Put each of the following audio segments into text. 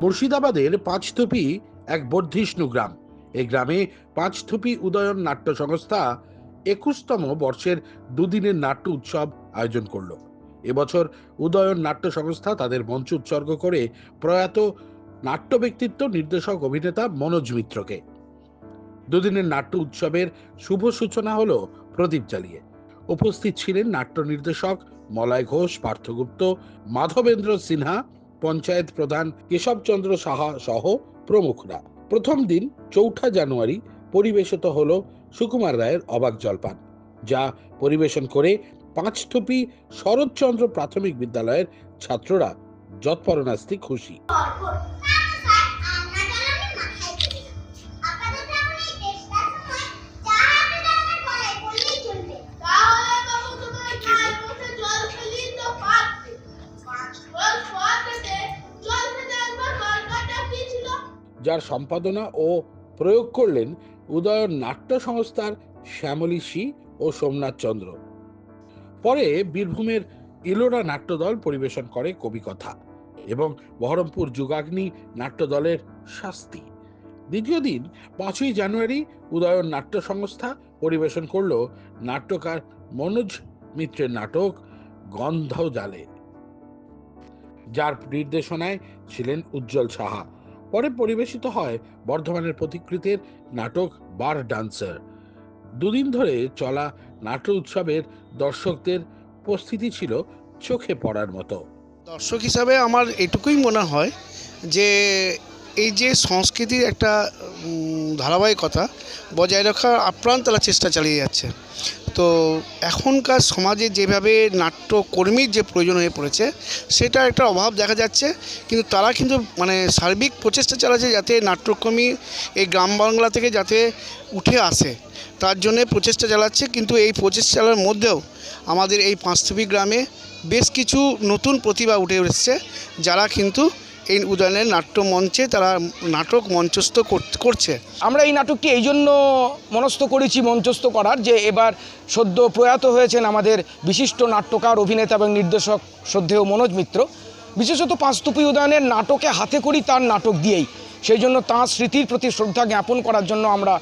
মুর্শিদাবাদের পাঁচথুপি এক বর্ধিষ্ণু গ্রাম। এই গ্রামে পাঁচথুপি উদয়ন নাট্য সংস্থা একুশতম বর্ষের দুদিনের নাট্য উৎসব আয়োজন করল। এবছর উদয়ন নাট্য সংস্থা তাদের মঞ্চ উৎসর্গ করে প্রয়াত নাট্য ব্যক্তিত্ব, নির্দেশক, অভিনেতা মনোজ মিত্রকে। দুদিনের নাট্য উৎসবের শুভ সূচনা হল প্রদীপ জ্বালিয়ে। উপস্থিত ছিলেন নাট্য নির্দেশক মলয় ঘোষ, পার্থগুপ্ত, মাধবেন্দ্র সিনহা পঞ্চায়েত প্রধান কেশবচন্দ্র সাহা সহ প্রমুখরা। প্রথম দিন, চৌঠা জানুয়ারি, পরিবেশিত হল সুকুমার রায়ের অবাক জলপান, যা পরিবেশন করে পাঁচথুপি শরৎচন্দ্র প্রাথমিক বিদ্যালয়ের ছাত্ররা যৎপরণাস্তি খুশি। যার সম্পাদনা ও প্রয়োগ করলেন উদয়ন নাট্য সংস্থার শ্যামলী সি ও সোমনাথ চন্দ্র। পরে বীরভূমের ইলোরা নাট্যদল পরিবেশন করে কবিকথা এবং বহরমপুর যুগাগ্নি নাট্যদলের শাস্তি। দ্বিতীয় দিন, পাঁচই জানুয়ারি, উদয়ন নাট্য সংস্থা পরিবেশন করল নাট্যকার মনোজ মিত্রের নাটক গন্ধ জালে। যার নির্দেশনায় ছিলেন উজ্জ্বল সাহা। পরে পরিবেশিত হয় বর্ধমানের প্রতিকৃতির নাটক বার ডান্সার। দুদিন ধরে চলা নাট্য উৎসবের দর্শকদের উপস্থিতি ছিল চোখে পড়ার মতো। দর্শক হিসাবে আমার এটুকুই মনে হয় যে, এই যে সংস্কৃতির একটা ধারাবাহিকতা বজায় রাখার আপ্রাণ তারা চেষ্টা চালিয়ে যাচ্ছে। তো এখনকার সমাজে যেভাবে নাট্যকর্মীর যে প্রয়োজন হয়ে পড়েছে, সেটা একটা অভাব দেখা যাচ্ছে। কিন্তু তারা কিন্তু মানে সার্বিক প্রচেষ্টা চালাচ্ছে যাতে নাট্যকর্মী এই গ্রাম বাংলা থেকে যাতে উঠে আসে। তার জন্যে প্রচেষ্টা চালাচ্ছে, কিন্তু এই প্রচেষ্টা চালার মধ্যেও আমাদের এই পাঁচথুপি গ্রামে বেশ কিছু নতুন প্রতিভা উঠে এসেছে, যারা কিন্তু এই উদয়নের নাট্য মঞ্চে তারা নাটক মঞ্চস্থ কর- করছে। আমরা এই নাটকটি এই জন্য মনস্থ করেছি, মঞ্চস্থ করার যে এবার সদ্য প্রয়াত হয়েছেন আমাদের বিশিষ্ট নাট্যকার, অভিনেতা এবং নির্দেশক শ্রদ্ধেয় মনোজ মিত্র। বিশেষত পাঁচতুপি উদয়নের নাটকে হাতে করি তার নাটক দিয়েই। সেই জন্য তাঁর স্মৃতির প্রতি শ্রদ্ধা জ্ঞাপন করার জন্য আমরা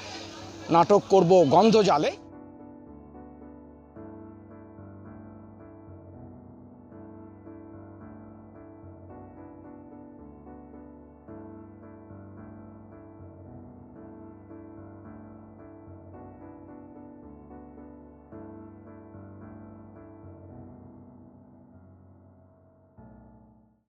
নাটক করব গন্ধ জালে